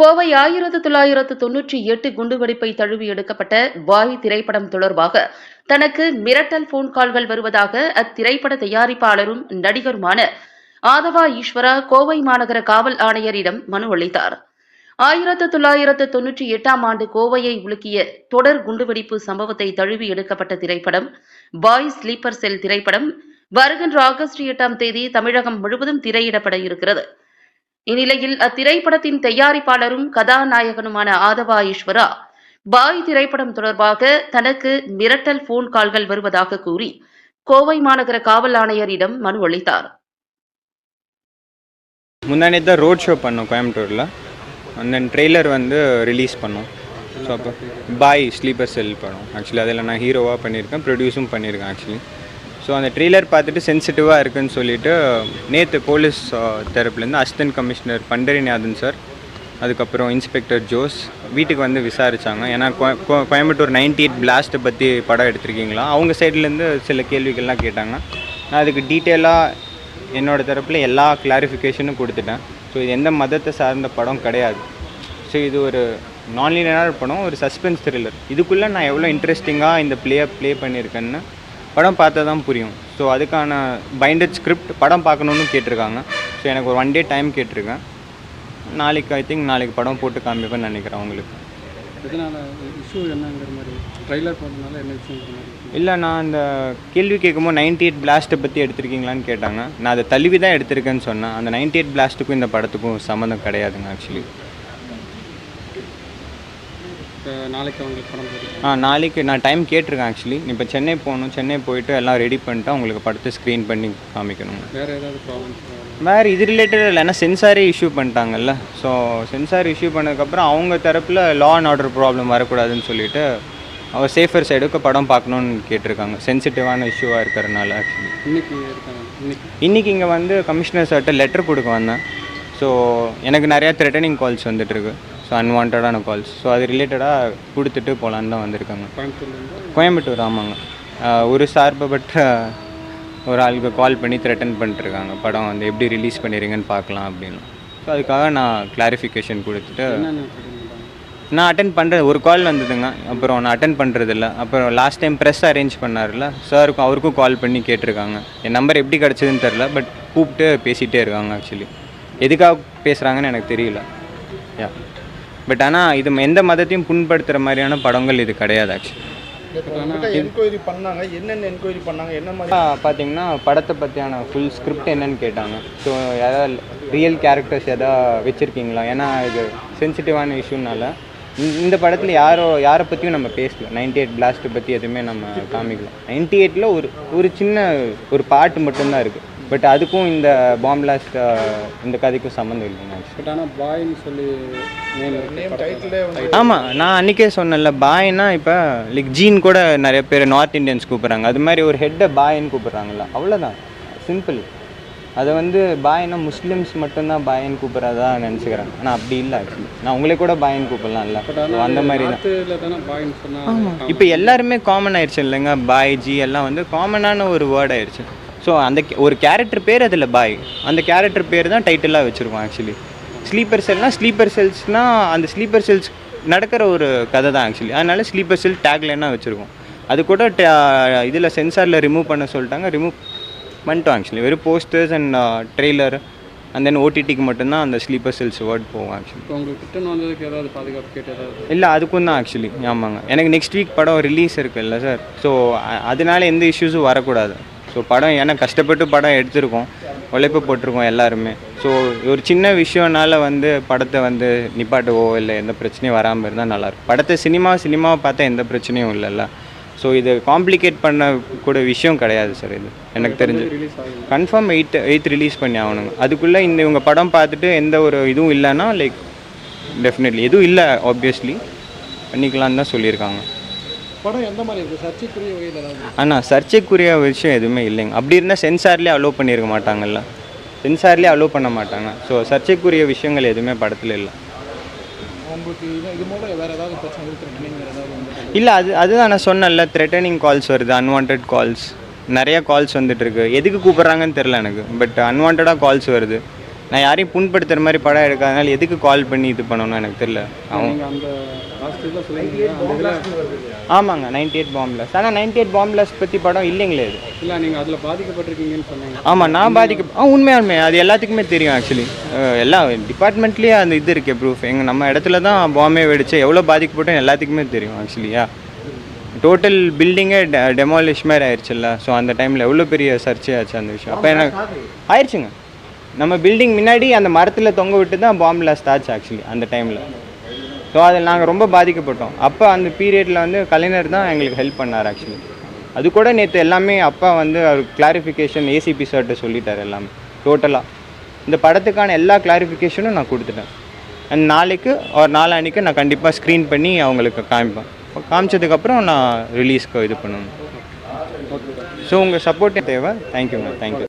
கோவை ஆயிரத்து தொள்ளாயிரத்து தொன்னூற்றி எட்டு குண்டுவெடிப்பை தழுவி எடுக்கப்பட்ட வாய் திரைப்படம் தொடர்பாக தனக்கு மிரட்டல் போன் கால்கள் வருவதாக அத்திரைப்பட தயாரிப்பாளரும் நடிகருமான ஆதவா ஈஸ்வரா கோவை மாநகர காவல் ஆணையரிடம் மனு அளித்தார். ஆயிரத்து தொள்ளாயிரத்து தொன்னூற்றி எட்டாம் ஆண்டு கோவையை உலுக்கிய தொடர் குண்டுவெடிப்பு சம்பவத்தை தழுவி எடுக்கப்பட்ட திரைப்படம் பாய் ஸ்லீப்பர் செல் திரைப்படம் வருகின்ற ஆகஸ்ட் எட்டாம் தேதி தமிழகம் முழுவதும் திரையிடப்பட இருக்கிறது. இந்நிலையில் அத்திரைப்படத்தின் தயாரிப்பாளரும் கதாநாயகனுமான ஆதவா ஈஸ்வரா பாய் திரைப்படம் தொடர்பாக தனக்கு மிரட்டல் போன் கால்கள் வருவதாக கூறி கோவை மாநகர காவல் ஆணையரிடம் மனு அளித்தார். முந்தானே தான் ரோட் ஷோ பண்ணோம் கோயம்புத்தூரில். அந்த ட்ரெய்லர் வந்து ரிலீஸ் பண்ணோம். ஸோ அப்போ பாய் ஸ்லீப்பர் செல் படம். ஆக்சுவலி அதில் நான் ஹீரோவாக பண்ணியிருக்கேன் ப்ரொடியூஸும் பண்ணியிருக்கேன் ஆக்சுவலி ஸோ அந்த ட்ரெய்லர் பார்த்துட்டு சென்சிட்டிவாக இருக்குன்னு சொல்லிட்டு நேற்று போலீஸ் தரப்புலேருந்து அசிஸ்டன்ட் கமிஷனர் பண்டரிநாதன் சார் அதுக்கப்புறம் இன்ஸ்பெக்டர் ஜோஸ் வீட்டுக்கு வந்து விசாரித்தாங்க ஏன்னா கோ- கோ- கோயம்புத்தூர் நைன்டி எயிட் பிளாஸ்ட்டை பற்றி படம் எடுத்திருக்கீங்களா? அவங்க சைட்லேருந்து சில கேள்விகள்லாம் கேட்டாங்க. நான் அதுக்கு டீட்டெயிலாக என்னோட தரப்பில் எல்லா கிளாரிஃபிகேஷனும் கொடுத்துட்டேன். ஸோ இது எந்த மதத்தை சார்ந்த படம் கிடையாது. ஸோ இது ஒரு நான் படம் ஒரு சஸ்பென்ஸ் த்ரில்லர் இதுக்குள்ளே நான் எவ்வளோ இன்ட்ரெஸ்டிங்காக இந்த ப்ளே ப்ளே பண்ணியிருக்கேன்னு படம் பார்த்தா தான் புரியும். ஸோ அதுக்கான பைண்டட் ஸ்கிரிப்ட் படம் பார்க்கணுன்னு கேட்டிருக்காங்க. ஸோ எனக்கு ஒரு ஒன் டே டைம் கேட்டிருக்கேன். நாளைக்கு ஐ திங்க் நாளைக்கு படம் போட்டு காமிப்பேன்னு நினைக்கிறேன் அவங்களுக்கு எதனால்? இஷ்யூ என்னங்கிற மாதிரி. ட்ரைலர் போடுறதுனால என்ன விஷயங்கிற மாதிரி இல்லை நான் அந்த கேள்வி கேட்கும்போது நைன்டி எயிட் பிளாஸ்ட்டை பற்றி எடுத்திருக்கீங்களான்னு கேட்டாங்க. நான் அதை தழுவி தான் எடுத்திருக்கேன்னு சொன்னேன். அந்த நைன்டி எயிட் பிளாஸ்ட்டுக்கும் இந்த படத்துக்கும் சம்மந்தம் கிடையாதுங்க ஆக்சுவலி நாளைக்கு அவங்களுக்கு படம் போடுறீங்க ஆ நாளைக்கு நான் டைம் கேட்டிருக்கேன் ஆக்சுவலி இப்போ சென்னை போகணும் சென்னை போயிட்டு எல்லாம் ரெடி பண்ணிட்டு உங்களுக்கு படத்தை ஸ்க்ரீன் பண்ணி காமிக்கணும். வேறு ஏதாவது ப்ராப்ளம்ஸ் வேறு இது ரிலேட்டட் இல்லை ஏன்னா சென்சாரே இஷ்யூ பண்ணிட்டாங்கல்ல. ஸோ சென்சார் இஷ்யூ பண்ணதுக்கப்புறம் அவங்க தரப்பில் லா அண்ட் ஆர்டர் ப்ராப்ளம் வரக்கூடாதுன்னு சொல்லிட்டு அவர் சேஃபர் சைடுக்கு படம் பார்க்கணுன்னு கேட்டிருக்காங்க. சென்சிட்டிவான இஷ்யூவாக இருக்கிறனால ஆக்சுவலி இன்னைக்கு இன்றைக்கி இங்கே வந்து கமிஷனர் சார்கிட்ட லெட்டர் கொடுக்க வந்தேன். ஸோ எனக்கு நிறையா த்ரெட்டனிங் கால்ஸ் வந்துட்டுருக்கு ஸோ அன்வான்டான கால்ஸ் ஸோ அது ரிலேட்டடாக கொடுத்துட்டு போகலான்னு தான் வந்திருக்காங்க. கோயம்புத்தூர் ஆமாங்க. ஒரு சார்பப்பட்ட ஒரு ஆளுக்கு கால் பண்ணி த்ரெட்டன் பண்ணிட்டுருக்காங்க. படம் வந்து எப்படி ரிலீஸ் பண்ணிடுறீங்கன்னு பார்க்கலாம் அப்படின்னு. ஸோ அதுக்காக நான் கிளாரிஃபிகேஷன் கொடுத்துட்டு நான் அட்டன் பண்ணுறது ஒரு கால் வந்ததுங்க. அப்புறம் நான் அட்டன் பண்ணுறதில்ல அப்புறம் லாஸ்ட் டைம் ப்ரெஸ் அரேஞ்ச் பண்ணார்ல சாருக்கும் அவருக்கும் கால் பண்ணி கேட்டிருக்காங்க. என் நம்பர் எப்படி கிடச்சதுன்னு தெரில பட் கூப்பிட்டு பேசிகிட்டே இருக்காங்க ஆக்சுவலி எதுக்காக பேசுகிறாங்கன்னு எனக்கு தெரியல. யா பட் ஆனால் இது எந்த மதத்தையும் புண்படுத்துகிற மாதிரியான படங்கள் இது கிடையாது ஆக்சுவலி என்கொயரி பண்ணாங்க. என்னென்ன என்கொயரி பண்ணாங்க? என்ன மாதிரி பார்த்தீங்கன்னா படத்தை பற்றியான ஃபுல் ஸ்கிரிப்ட் என்னன்னு கேட்டாங்க. ஸோ யாராவது ரியல் கேரக்டர்ஸ் எதாவது வச்சுருக்கீங்களா? ஏன்னா இது சென்சிட்டிவான இஷ்யூனால இந்த படத்தில் யாரோ யாரை பற்றியும் நம்ம பேசல. நைன்டி எயிட் பிளாஸ்ட்டை பற்றி எதுவுமே நம்ம காமிக்கலாம் நைன்டி எயிட்டில் ஒரு ஒரு சின்ன ஒரு பாட்டு மட்டும்தான் இருக்குது பட் அதுக்கும் இந்த பாம் பிளாஸ்ட் இந்த கதைக்கும் சம்மந்தம் இல்லைங்க. பட் ஆனால் பாய்னு சொல்லி ஆமாம் நான் அன்றைக்கே சொன்னேன்ல பாய்னா இப்போ லைக் ஜீன் கூட நிறைய பேர் நார்த் இந்தியன்ஸ் கூப்பிட்றாங்க. அது மாதிரி ஒரு ஹெட்டை பாய்ன்னு கூப்பிட்றாங்கல்ல அவ்வளோதான் சிம்பிள் அதை வந்து பாய்னா முஸ்லிம்ஸ் மட்டும்தான் பாய்ன்னு கூப்பிட்றதா நினச்சிக்கிறேன். ஆனால் அப்படி இல்லை ஆக்சுவலி நான் உங்களே கூட கூப்பிடலாம்ல. So, ஆனால் அந்த மாதிரி தான். பாய்னு இப்போ எல்லாருமே காமன் ஆயிடுச்சு இல்லைங்க பாய் ஜி எல்லாம் வந்து காமனான ஒரு வேர்ட் ஆயிடுச்சு. ஸோ அந்த ஒரு கேரக்டர் பேர் அதில் பாய் அந்த கேரக்டர் பேர் தான் டைட்டிலாக வச்சுருக்கோம் ஆக்சுவலி ஸ்லீப்பர் செல்னால் ஸ்லீப்பர் செல்ஸ்னால் அந்த ஸ்லீப்பர் செல்ஸ் நடக்கிற ஒரு கதை தான் ஆக்சுவலி அதனால ஸ்லீப்பர் செல் டேக்லைனாக வச்சுருக்கோம். அது கூட இதில் சென்சாரில் ரிமூவ் பண்ண சொல்லிட்டாங்க ரிமூவ் பண்ணிட்டோம் ஆக்சுவலி வெறும் posters and trailer and then ஓடிடிக்கு மட்டும்தான் அந்த ஸ்லீப்பர் செல்ஸ் வேர்ட் போகும் ஆக்சுவலி இப்போ உங்களுக்கு ரிட்டர்ன் வந்ததுக்கு ஏதாவது பாதுகாப்பு கேட்டு ஏதாவது? இல்லை அதுக்கும் தான் ஆக்சுவலி ஆமாங்க. எனக்கு நெக்ஸ்ட் வீக் படம் ரிலீஸ் இருக்குல்ல சார் ஸோ அதனால எந்த இஷ்யூஸும் வரக்கூடாது. ஸோ படம் ஏன்னா கஷ்டப்பட்டு படம் எடுத்திருக்கோம். உழைப்பு போட்டிருக்கோம் எல்லாருமே. ஸோ ஒரு சின்ன விஷயம்னால வந்து படத்தை வந்து நிப்பாட்டவோ இல்லை எந்த பிரச்சனையும் வராமல் இருந்தால் நல்லாயிருக்கும். படத்தை சினிமா சினிமாவை பார்த்தா எந்த பிரச்சனையும் இல்லைல்ல. ஸோ இது காம்ப்ளிகேட் பண்ண கூட விஷயம் கிடையாது சார் இது. எனக்கு தெரிஞ்சு. கன்ஃபார்ம் எயிட் எயித் ரிலீஸ் பண்ணி ஆகணுங்க. அதுக்குள்ளே இந்த இவங்க படம் பார்த்துட்டு எந்த ஒரு இதுவும் இல்லைன்னா லைக் டெஃபினெட்லி எதுவும் இல்லை ஆப்வியஸ்லி பண்ணிக்கலான்னு தான் சொல்லியிருக்காங்க. படம் எந்த மாதிரி இருக்குது சர்ச்சைக்குரிய வகையில் ஆனால் சர்ச்சைக்குரிய விஷயம் எதுவுமே இல்லைங்க. அப்படி இருந்தால் சென்சார்லேயே அலோவ் பண்ணியிருக்க மாட்டாங்கல்ல. சென்சார்லேயே அலோவ் பண்ண மாட்டாங்க. ஸோ சர்ச்சைக்குரிய விஷயங்கள் எதுவுமே படத்தில் இல்லை. உங்களுக்கு இது இது மூலம் வேறு ஏதாவது பிரச்சனை இல்லை அது அதுதான் நான் சொன்னேன்ல த்ரெட்டனிங் கால்ஸ் வருது அன்வான்ட் கால்ஸ் நிறைய கால்ஸ் வந்துட்டு இருக்கு. எதுக்கு கூப்பிட்றாங்கன்னு தெரில எனக்கு. பட் அன்வான்டாக கால்ஸ் வருது. நான் யாரையும் புண்படுத்துகிற மாதிரி படம் எடுக்காதனால எதுக்கு கால் பண்ணி இது பண்ணணும் எனக்கு தெரியல. ஆமாங்க நைன்டி எயிட் பாம்பிளஸ் ஆனால் நைன்டி எயிட் பாம்பிளஸ் பற்றி படம் இல்லைங்களே இது. இல்லை நீங்கள் அதில் பாதிக்கப்பட்டிருக்கீங்கன்னு சொன்னீங்க. ஆமாம் நான் பாதிக்க ஆ உண்மையாலுமே அது எல்லாத்துக்குமே தெரியும் ஆக்சுவலி எல்லா டிபார்ட்மெண்ட்லேயே அந்த இது இருக்கே ப்ரூஃப் எங்கள் நம்ம இடத்துல தான் பாம்பே வெடிச்சு எவ்வளோ பாதிக்கப்பட்டோம் எல்லாத்துக்குமே தெரியும் ஆக்சுவலியா டோட்டல் பில்டிங்கே டெமாலிஷ் மாதிரி ஆயிடுச்சுல்ல ஸோ அந்த டைமில் எவ்வளோ பெரிய சர்ச்சை ஆச்சு அந்த விஷயம். அப்போ எனக்கு ஆயிடுச்சுங்க நம்ம பில்டிங் முன்னாடி அந்த மரத்தில் தொங்க விட்டு தான் பாம்பு லாஸ்ட் ஆச்சு ஆக்சுவலி அந்த டைமில் ஸோ அதில் நாங்கள் ரொம்ப பாதிக்கப்பட்டோம். அப்போ அந்த பீரியடில் வந்து கலைஞர் தான் எங்களுக்கு ஹெல்ப் பண்ணார் ஆக்சுவலி அது கூட நேற்று எல்லாமே அப்பா வந்து அவர் கிளாரிஃபிகேஷன் ஏசிபி சார்ட்ட சொல்லிட்டார் எல்லாமே டோட்டலாக இந்த படத்துக்கான எல்லா கிளாரிஃபிகேஷனும் நான் கொடுத்துட்டேன். அண்ட் நாளைக்கு ஒரு நாளான்னைக்கு நான் கண்டிப்பாக ஸ்க்ரீன் பண்ணி அவங்களுக்கு காமிப்பேன். காமிச்சதுக்கப்புறம் நான் ரிலீஸ்க்கு இது பண்ணணும் ஸோ உங்கள் சப்போர்ட்டே தேவை. தேங்க்யூங்க தேங்க்யூ